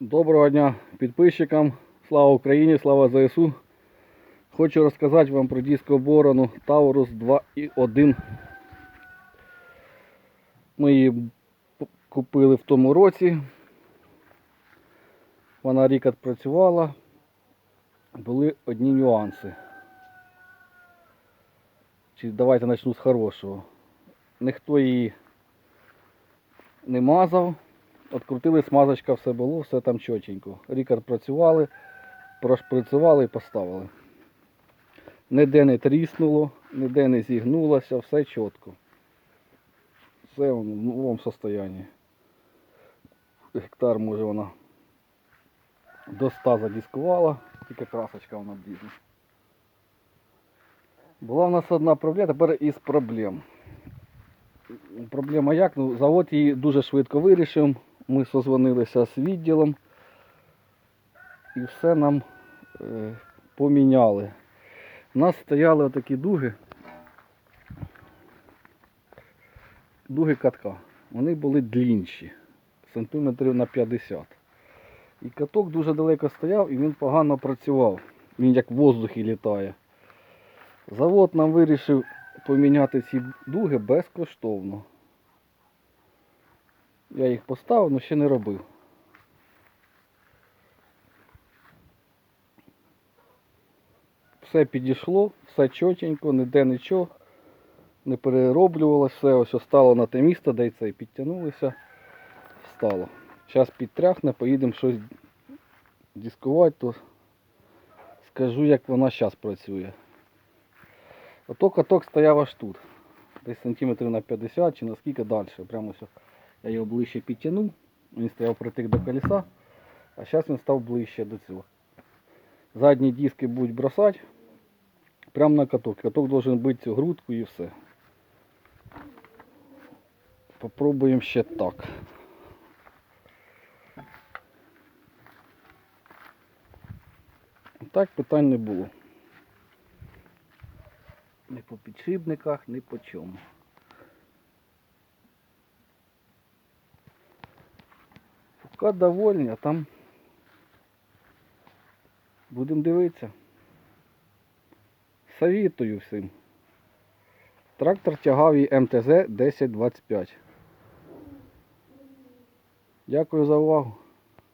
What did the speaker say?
Доброго дня підписчикам. Слава Україні, слава ЗСУ. Хочу розказати вам про дискоборону Taurus 2.1. Ми її купили в тому році. Вона рік відпрацювала. Були одні нюанси. Чи давайте почну з хорошого. Ніхто її не мазав. Открутили, смазочка все було, все там чотенько. Рікард працювали, прошприцювали і поставили. Ніде не тріснуло, ніде не зігнулося, все чітко. Все в новому стані. Гектар може вона до 100 задіскувала, тільки красочка вона бідна. Була в нас одна проблема, тепер із проблем. Проблема як? Ну, завод її дуже швидко вирішив. Ми созвонилися з відділом і все нам е, поміняли. У нас стояли отакі дуги. Дуги катка. Вони були длінші, сантиметрів на 50. І каток дуже далеко стояв і він погано працював. Він як в воздухі літає. Завод нам вирішив поміняти ці дуги безкоштовно. Я їх поставив, але ще не робив. Все підійшло, все чотенько, ніде нічого не перероблювалося, все ось стало на те місце, де це підтягнулося, стало. Зараз підтряхне, поїдемо щось дискувати, то скажу, як вона зараз працює. Ото каток стояв аж тут. Десь сантиметрів на 50 чи наскільки далі. Прямо все. Я його ближче підтягнув. Він стояв притик до колеса, а зараз він став ближче до цього. Задні диски будуть бросати прямо на каток. Каток должен бити цю грудку і все. Попробуємо ще так. Так питань не було. Ні по підшипниках, ні по чому. Поки довольні, а там будемо дивитися. Совітую всім. Трактор тягав і МТЗ 1025. Дякую за увагу.